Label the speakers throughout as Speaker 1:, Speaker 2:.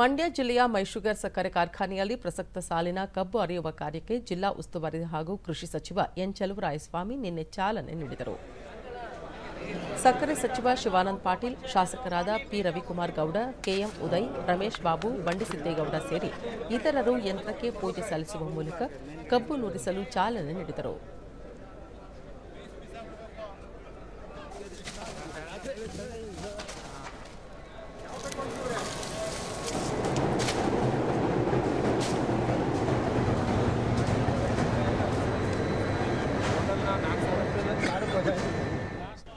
Speaker 1: ಮಂಡ್ಯ ಜಿಲ್ಲೆಯ ಮೈಶುಗರ್ ಸಕ್ಕರೆ ಕಾರ್ಖಾನೆಯಲ್ಲಿ ಪ್ರಸಕ್ತ ಸಾಲಿನ ಕಬ್ಬು ಅರೆಯುವ ಕಾರ್ಯಕ್ಕೆ ಜಿಲ್ಲಾ ಉಸ್ತುವಾರಿ ಹಾಗೂ ಕೃಷಿ ಸಚಿವ ಎನ್ ಚಲುವರಾಯಸ್ವಾಮಿ ನಿನ್ನೆ ಚಾಲನೆ ನೀಡಿದರು. ಸಕ್ಕರೆ ಸಚಿವ ಶಿವಾನಂದ ಪಾಟೀಲ್, ಶಾಸಕರಾದ ಪಿ ರವಿಕುಮಾರ್ ಗೌಡ, ಕೆಎಂ ಉದಯ್, ರಮೇಶ್ ಬಾಬು ಬಂಡಿಸಿದ್ದೇಗೌಡ ಸೇರಿ ಇತರರು ಯಂತ್ರಕ್ಕೆ ಪೂಜೆ ಸಲ್ಲಿಸುವ ಮೂಲಕ ಕಬ್ಬು ನುರಿಸಲು ಚಾಲನೆ ನೀಡಿದರು.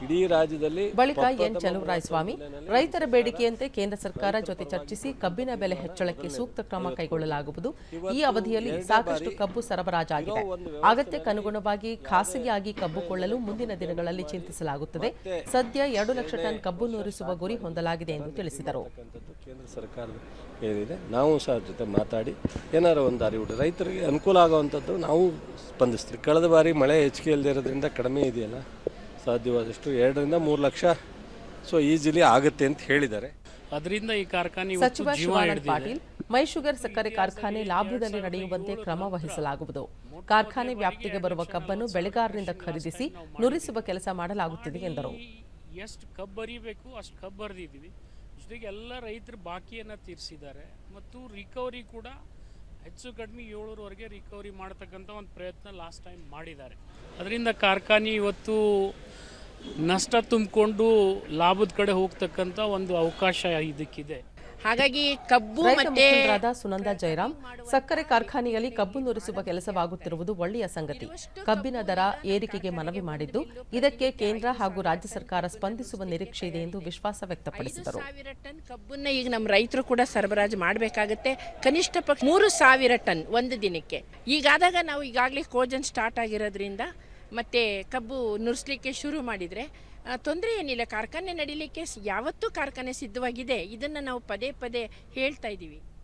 Speaker 2: ಇಡೀ ರಾಜ್ಯದಲ್ಲಿ
Speaker 1: ಬಳಿಕ ಎನ್ ಚಲುವರಾಯಸ್ವಾಮಿ ರೈತರ ಬೇಡಿಕೆಯಂತೆ ಕೇಂದ್ರ ಸರ್ಕಾರ ಜೊತೆ ಚರ್ಚಿಸಿ ಕಬ್ಬಿನ ಬೆಲೆ ಹೆಚ್ಚಳಕ್ಕೆ ಸೂಕ್ತ ಕ್ರಮ ಕೈಗೊಳ್ಳಲಾಗುವುದು. ಈ ಅವಧಿಯಲ್ಲಿ ಸಾಕಷ್ಟು ಕಬ್ಬು ಸರಬರಾಜಾಗಿದೆ. ಅಗತ್ಯಕ್ಕನುಗುಣವಾಗಿ ಖಾಸಗಿಯಾಗಿ ಕಬ್ಬು ಕೊಳ್ಳಲು ಮುಂದಿನ ದಿನಗಳಲ್ಲಿ ಚಿಂತಿಸಲಾಗುತ್ತದೆ. ಸದ್ಯ ಎರಡು ಲಕ್ಷ ಟನ್ ಕಬ್ಬು ನೂರಿಸುವ ಗುರಿ ಹೊಂದಲಾಗಿದೆ ಎಂದು ತಿಳಿಸಿದರು.
Speaker 2: ಕೇಂದ್ರ ಸರ್ಕಾರದ ಏನಿದೆ ನಾವು ಸಹ ಜೊತೆ ಮಾತಾಡಿ ಏನಾರ ಒಂದು ಅರಿವು ರೈತರಿಗೆ ಅನುಕೂಲ ಆಗುವಂಥದ್ದು ನಾವು ಸ್ಪಂದಿಸ್ತೀವಿ. ಕಳೆದ ಬಾರಿ ಮಳೆ ಹೆಚ್ಚಿಗೆ ಇಲ್ಲದೆ ಇರೋದ್ರಿಂದ ಕಡಿಮೆ ಇದೆಯಲ್ಲ? ಸಾಧ್ಯವಾದಷ್ಟು ಎರಡರಿಂದ ಮೂರು ಲಕ್ಷ ಸೊ ಈಸಿಲಿ ಆಗುತ್ತೆ ಅಂತ ಹೇಳಿದ್ದಾರೆ.
Speaker 3: ಅದರಿಂದ ಈ ಕಾರ್ಖಾನೆ ಇವತ್ತು
Speaker 1: ಸಚಿವ
Speaker 3: ಜೀವ
Speaker 1: ಶಿವಾನಂದ
Speaker 3: ಹಿಡಿದಿದೆ.
Speaker 1: ಪಾಟೀಲ್ ಮೈಶುಗರ್ ಸಕ್ಕರೆ ಕಾರ್ಖಾನೆ ಲಾಭದಲ್ಲಿ ನಡೆಯುವಂತೆ ಕ್ರಮ ವಹಿಸಲಾಗುವುದು. ಕಾರ್ಖಾನೆ ವ್ಯಾಪ್ತಿಗೆ ಬರುವ ಕಬ್ಬನ್ನು ಬೆಳೆಗಾರರಿಂದ ಖರೀದಿಸಿ ನುರಿಸುವ ಕೆಲಸ ಮಾಡಲಾಗುತ್ತಿದೆ ಎಂದರು.
Speaker 3: ಎಷ್ಟು ಕಬ್ಬು ಬರಿಬೇಕು ಅಷ್ಟು ಕಬ್ಬು ಬರೆದಿದ್ದೀವಿ ಜೊತೆಗೆ ಎಲ್ಲ ರೈತರು ಬಾಕಿಯನ್ನು ತೀರಿಸಿದ್ದಾರೆ. ಮತ್ತು ರಿಕವರಿ ಕೂಡ ಹೆಚ್ಚು ಕಡಿಮೆ ಏಳರವರೆಗೆ ರಿಕವರಿ ಮಾಡ್ತಕ್ಕಂಥ ಒಂದು ಪ್ರಯತ್ನ ಲಾಸ್ಟ್ ಟೈಮ್ ಮಾಡಿದ್ದಾರೆ. ಅದರಿಂದ ಕಾರ್ಖಾನೆ ಇವತ್ತು ನಷ್ಟ ತುಂಬಿಕೊಂಡು ಲಾಭದ ಕಡೆ ಹೋಗ್ತಕ್ಕಂತ ಒಂದು ಅವಕಾಶ ಇದಕ್ಕಿದೆ.
Speaker 4: ಹಾಗಾಗಿ ಕಬ್ಬು ಮತ್ತೆ
Speaker 1: ಮುಖಂಡರಾದ ಸುನಂದ ಜಯರಾಮ್ ಸಕ್ಕರೆ ಕಾರ್ಖಾನೆಯಲ್ಲಿ ಕಬ್ಬು ನುರಿಸುವ ಕೆಲಸವಾಗುತ್ತಿರುವುದು ಒಳ್ಳೆಯ ಸಂಗತಿ. ಕಬ್ಬಿನ ದರ ಏರಿಕೆಗೆ ಮನವಿ ಮಾಡಿದ್ದು ಇದಕ್ಕೆ ಕೇಂದ್ರ ಹಾಗೂ ರಾಜ್ಯ ಸರ್ಕಾರ ಸ್ಪಂದಿಸುವ ನಿರೀಕ್ಷೆ ಇದೆ ಎಂದು ವಿಶ್ವಾಸ ವ್ಯಕ್ತಪಡಿಸಿದರು.
Speaker 4: ಸಾವಿರ ಟನ್ ಕಬ್ಬನ್ನ ಈಗ ನಮ್ಮ ರೈತರು ಕೂಡ ಸರಬರಾಜು ಮಾಡಬೇಕಾಗುತ್ತೆ. ಕನಿಷ್ಠ ಪಕ್ಷ ಮೂರು ಸಾವಿರ ಟನ್ ಒಂದು ದಿನಕ್ಕೆ. ಈಗಾದಾಗ ನಾವು ಈಗಾಗಲೇ ಕೋಜನ್ ಸ್ಟಾರ್ಟ್ ಆಗಿರೋದ್ರಿಂದ ಮತ್ತೆ ಕಬ್ಬು ನುರಿಸ್ಲಿಕ್ಕೆ ಶುರು ಮಾಡಿದರೆ ತೊಂದರೆ ಏನಿಲ್ಲ. ಕಾರ್ಖಾನೆ ನಡೀಲಿಕ್ಕೆ ಯಾವತ್ತೂ ಕಾರ್ಖಾನೆ ಸಿದ್ಧವಾಗಿದೆ. ಇದನ್ನು ನಾವು ಪದೇ ಪದೇ ಹೇಳ್ತಾ ಇದ್ದೀವಿ.